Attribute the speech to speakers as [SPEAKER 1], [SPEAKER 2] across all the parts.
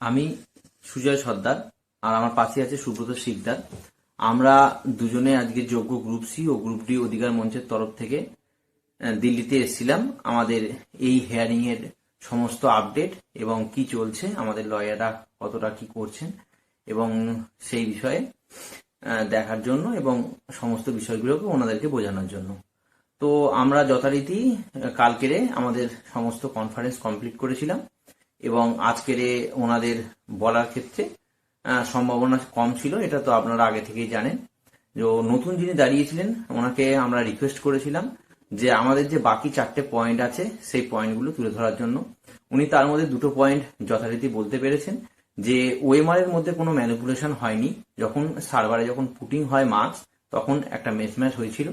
[SPEAKER 1] আমি সুজয় সর্দার, আর আমার পাশে আছে সুব্রত শিকদার। আমরা দুজনে আজকে যোগ্য গ্রুপ সি ও গ্রুপ ডি অধিকার মঞ্চের তরফ থেকে দিল্লিতে এসেছিলাম। আমাদের এই হেয়ারিং এর সমস্ত আপডেট এবং কি চলছে, আমাদের লয়াররা কতটা কি করছেন এবং সেই বিষয়ে দেখার জন্য এবং সমস্ত বিষয়গুলোকে ওনাদেরকে বোঝানোর জন্য। তো আমরা যথারীতি কালকেরে আমাদের সমস্ত কনফারেন্স কমপ্লিট করেছিলাম। এবং আজকের ওনাদের বলার ক্ষেত্রে সম্ভাবনা কম ছিল, এটা তো আপনারা আগে থেকেই জানেন। যে নতুন যিনি দাঁড়িয়েছিলেন, ওনাকে আমরা রিকোয়েস্ট করেছিলাম যে আমাদের যে বাকি চারটে পয়েন্ট আছে, সেই পয়েন্টগুলো তুলে ধরার জন্য। উনি তার মধ্যে দুটো পয়েন্ট যথারীতি বলতে পেরেছেন যে ওএমআর এর মধ্যে কোনো ম্যানিপুলেশন হয়নি। যখন সার্ভারে যখন পুটিং হয় মার্কস তখন একটা মিসম্যাচ হয়েছিল।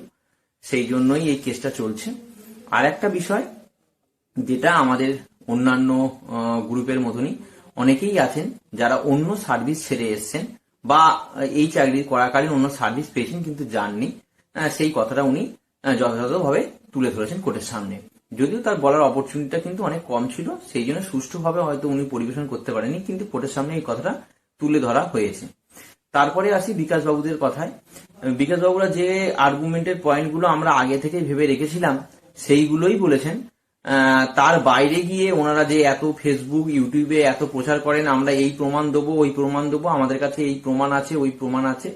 [SPEAKER 1] সেই জন্যই এই কেসটা চলছে। আর একটা বিষয়, যেটা আমাদের অন্যান্য গ্রুপের মতনই অনেকেই আছেন যারা অন্য সার্ভিস ছেড়ে এসছেন বা এই চাকরি করাকালীন অন্য সার্ভিস পেয়েছেন কিন্তু যাননি। সেই কথাটা উনি যথাযথভাবে তুলে ধরেছেন কোর্টের সামনে। যদিও তার বলার অপরচুনিটিটা কিন্তু অনেক কম ছিল, সেই জন্য সুষ্ঠুভাবে হয়তো উনি পরিবেশন করতে পারেনি কিন্তু কোর্টের সামনে এই কথাটা তুলে ধরা হয়েছে। তারপরে আসি বিকাশ বাবুদের কথায়। বিকাশ বাবুরা যে আর্গুমেন্টের পয়েন্টগুলো আমরা আগে থেকে ভেবে রেখেছিলাম, সেইগুলোই বলেছেন। তার বাইরে গিয়ে ওনারা যে এত ফেসবুক ইউটিউবে এত প্রচার করেন, আমরা এই প্রমাণ দেবো, ওই প্রমাণ দেবো, আমাদের কাছে এই প্রমাণ আছে, ওই প্রমাণ আছে।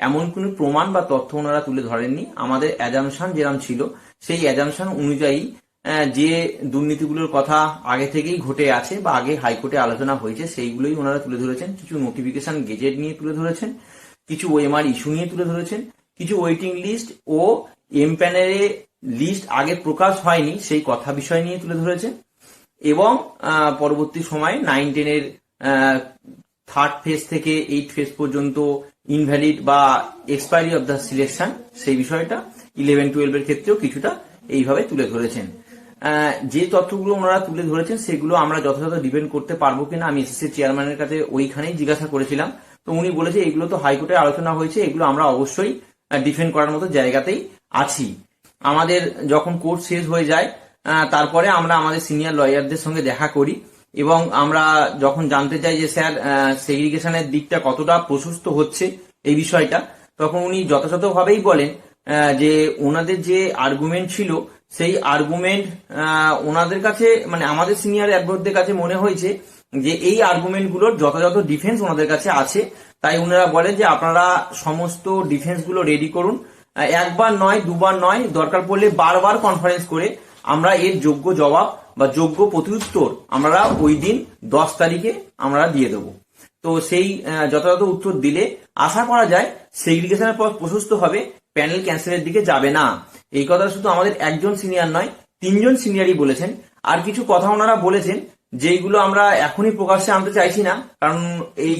[SPEAKER 1] এমন কোনো প্রমাণ বা তথ্য ওনারা তুলে ধরেননি। আমাদের অ্যাজামশন যেরাম ছিল, সেই অ্যাজামশন অনুযায়ী যে দুর্নীতিগুলোর কথা আগে থেকেই ঘটে আছে বা আগে হাইকোর্টে আলোচনা হয়েছে, সেইগুলোই ওনারা তুলে ধরেছেন। কিছু নোটিফিকেশন গেজেট নিয়ে তুলে ধরেছেন, কিছু ওএমআর ইস্যু নিয়ে তুলে ধরেছেন। কিছু ওয়েটিং লিস্ট ও এম প্যানেলে লিস্ট আগে প্রকাশ হয়নি, সেই কথা বিষয় নিয়ে তুলে ধরেছে। এবং পরবর্তী সময়ে নাইন টেনের থার্ড ফেজ থেকে এইট ফেজ পর্যন্ত ইনভ্যালিড বা এক্সপায়ারি অফ দ্য সিলেকশন সেই বিষয়টা ইলেভেন টুয়েলভ এর ক্ষেত্রেও কিছুটা এইভাবে তুলে ধরেছেন। যে তথ্যগুলো ওনারা তুলে ধরেছেন, সেগুলো আমরা যথাযথ ডিপেন্ড করতে পারব কিনা আমি এসএসসি চেয়ারম্যানের কাছে ওইখানেই জিজ্ঞাসা করেছিলাম। তো উনি বলেছে, এগুলো তো হাইকোর্টে আলোচনা হয়েছে, এগুলো আমরা অবশ্যই ডিফেন্ড করার মতো জায়গাতেই আছি। আমাদের যখন কোর্স শেষ হয়ে যায় তারপরে আমরা আমাদের সিনিয়র লয়ারদের সঙ্গে দেখা করি এবং আমরা যখন জানতে চাই যে স্যার সেগ্রিগেশনের দিকটা কতটা প্রশস্ত হচ্ছে এই বিষয়টা, তখন উনি যথাযথভাবেই বলেন যে ওনাদের যে আর্গুমেন্ট ছিল, সেই আর্গুমেন্ট ওনাদের কাছে মানে আমাদের সিনিয়র অ্যাডভোকেটদের কাছে মনে হয়েছে যে এই আর্গুমেন্টগুলোর যথাযথ ডিফেন্স ওনাদের কাছে আছে। তাই ওনারা বলেন যে আপনারা সমস্ত ডিফেন্সগুলো রেডি করুন। একবার নয়, দুবার নয়, দরকার পড়লে বারবার কনফারেন্স করে আমরা এর যোগ্য জবাব বা যোগ্য প্রত্যুত্তর আমরা ওই দিন দশ তারিখে আমরা দিয়ে দেবো। তো সেই যথাযথ উত্তর দিলে আশা করা যায় সেগ্রিগেশনের পথ প্রশস্ত হবে প্যানেল ক্যান্সেলের দিকে যাবে না। এই কথা শুধু আমাদের একজন সিনিয়র নয়, তিনজন সিনিয়রই বলেছেন। আর কিছু কথা ওনারা বলেছেন যেইগুলো আমরা এখনই প্রকাশ্যে আনতে চাইছি না কারণ এই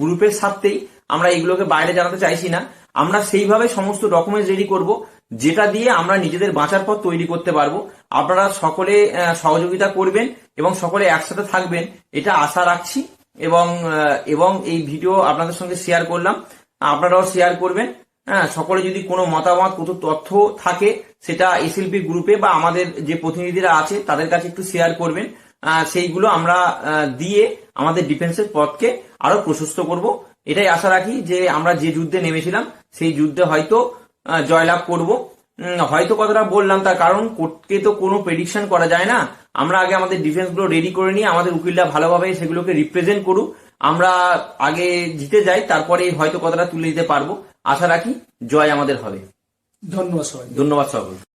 [SPEAKER 1] গ্রুপের স্বার্থেই আমরা এইগুলোকে বাইরে জানাতে চাইছি না। আমরা সেইভাবে সমস্ত ডকুমেন্টস রেডি করব যেটা দিয়ে আমরা নিজেদের বাঁচার পথ তৈরি করতে পারব। আপনারা সকলে সহযোগিতা করবেন এবং সকলে একসাথে থাকবেন এটা আশা রাখছি। এবং এবং এই ভিডিও আপনাদের সঙ্গে শেয়ার করলাম। আপনারাও শেয়ার করবেন। হ্যাঁ সকলে যদি কোনো মতামত কোনো তথ্য থাকে সেটা এসএলপি গ্রুপে বা আমাদের যে প্রতিনিধিরা আছে তাদের কাছে একটু শেয়ার করবেন। সেইগুলো আমরা দিয়ে আমাদের ডিফেন্সের পথকে আরও প্রশস্ত করব। এটাই আশা রাখি যে আমরা যে যুদ্ধে নেমেছিলাম সেই যুদ্ধে হয়তো জয়লাভ করব। হয়তো কথাটা বললাম তার কারণ কোর্টকে তো কোনো প্রেডিকশন করা যায় না। আমরা আগে আমাদের ডিফেন্সগুলো রেডি করে নিয়ে আমাদের উকিলরা ভালোভাবে সেগুলোকে রিপ্রেজেন্ট করুক। আমরা আগে জিতে যাই তারপরে হয়তো কথাটা তুলে দিতে পারব। আশা রাখি জয় আমাদের হবে।
[SPEAKER 2] ধন্যবাদ সবাই
[SPEAKER 1] ধন্যবাদ সকল